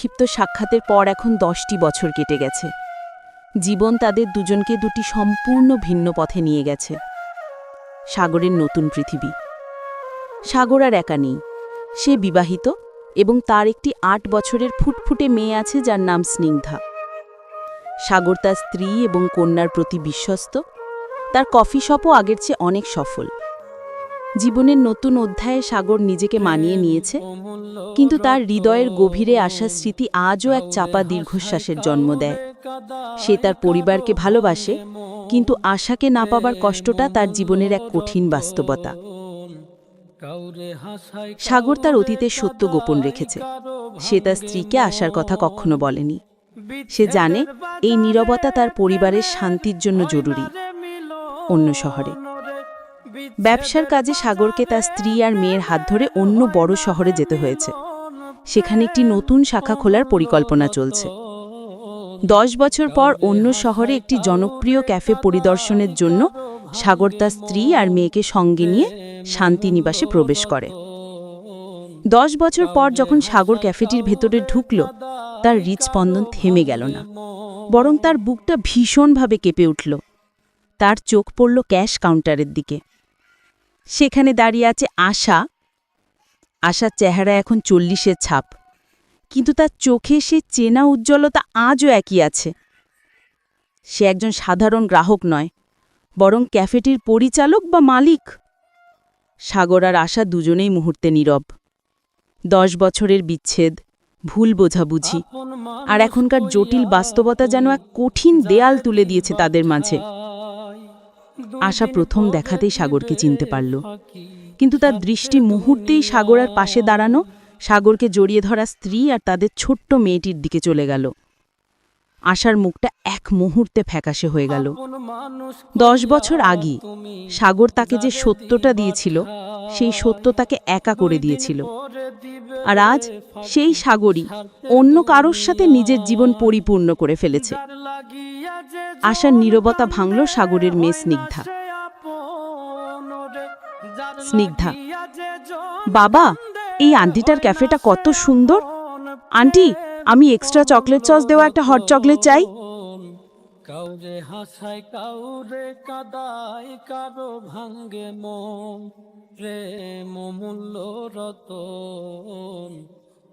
সংক্ষিপ্ত সাক্ষাতের পর এখন দশটি বছর কেটে গেছে। জীবন তাদের দুজনকে দুটি সম্পূর্ণ ভিন্ন পথে নিয়ে গেছে। সাগরের নতুন পৃথিবী। সাগর আর একা নেই। সে বিবাহিত এবং তার একটি আট বছরের ফুটফুটে মেয়ে আছে যার নাম স্নিগ্ধা। সাগর তার স্ত্রী এবং কন্যার প্রতি বিশ্বস্ত। তার কফি শপও আগের চেয়ে অনেক সফল। জীবনের নতুন অধ্যায়ে সাগর নিজেকে মানিয়ে নিয়েছে, কিন্তু তার হৃদয়ের গভীরে আসা স্মৃতি আজও এক চাপা দীর্ঘশ্বাসের জন্ম দেয়। সে তার পরিবারকে ভালোবাসে, কিন্তু আশাকে না পাবার কষ্টটা তার জীবনের এক কঠিন বাস্তবতা। সাগর তার অতীতের সত্য গোপন রেখেছে। সে তার স্ত্রীকে আসার কথা কখনো বলেনি। সে জানে এই নীরবতা তার পরিবারের শান্তির জন্য জরুরি, অন্য শহরে। ব্যবসার কাজে সাগরকে তার স্ত্রী আর মেয়ের হাত ধরে অন্য বড় শহরে যেতে হয়েছে। সেখানে একটি নতুন শাখা খোলার পরিকল্পনা চলছে। দশ বছর পর অন্য শহরে একটি জনপ্রিয় ক্যাফে পরিদর্শনের জন্য সাগর তার স্ত্রী আর মেয়েকে সঙ্গে নিয়ে শান্তিনিবাসে প্রবেশ করে। দশ বছর পর যখন সাগর ক্যাফেটির ভেতরে ঢুকল, তার হৃদস্পন্দন থেমে গেল না, বরং তার বুকটা ভীষণভাবে কেঁপে উঠল। তার চোখ পড়ল ক্যাশ কাউন্টারের দিকে। সেখানে দাঁড়িয়ে আছে আশা। আশার চেহারা এখন চল্লিশের ছাপ। কিন্তু তার চোখে সে চেনা উজ্জ্বলতা আজও একই আছে। সে একজন সাধারণ গ্রাহক নয়, বরং ক্যাফেটির পরিচালক বা মালিক। সাগর আর আশা দুজনেই মুহূর্তে নীরব। দশ বছরের বিচ্ছেদ, ভুল বোঝাবুঝি, আর এখনকার জটিল বাস্তবতা যেন এক কঠিন দেয়াল তুলে দিয়েছে তাদের মাঝে। আশা প্রথম দেখাতেই সাগরকে চিনতে পারল। কিন্তু তার দৃষ্টি মুহূর্তেই সাগর আর পাশে দাঁড়ানো, সাগরকে জড়িয়ে ধরা স্ত্রী আর তাদের ছোট্ট মেয়েটির দিকে চলে গেল। আশার মুখটা এক মুহূর্তে ফ্যাকাশে হয়ে গেল। দশ বছর আগে সাগর তাকে যে সত্যটা দিয়েছিল, সেই সত্য তাকে একা করে দিয়েছিল। আর আজ সেই সাগরই অন্য কারোর সাথে নিজের জীবন পরিপূর্ণ করে ফেলেছে। আশার নীরবতা ভাঙল সাগরের মেয়ে স্নিগ্ধা। স্নিগ্ধা। বাবা এই আন্টিটার ক্যাফেটা কত সুন্দর। আন্টি আমি এক্সট্রা চকলেট সস দেওয়া একটা হট চকলেট চাই। কাউরে হাসায় কাউরে কাদায় কারও ভাঙ্গে মন। প্রেম মূল্য রতন।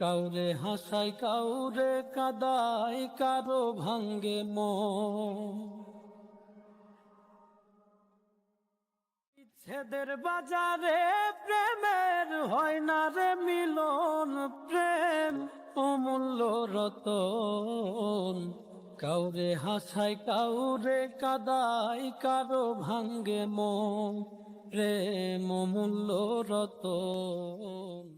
কাউরে হাসাই কাউরে কাদাই কারও ভাঙ্গে মন। বিচ্ছেদের বাজারে প্রেমের হয় না রে মিলন প্রেম, অমূল্য রতন। কাউরে হাসাই কাউরে কাদাই কারও ভাঙ্গে মন, প্রেম অমূল্য রতন।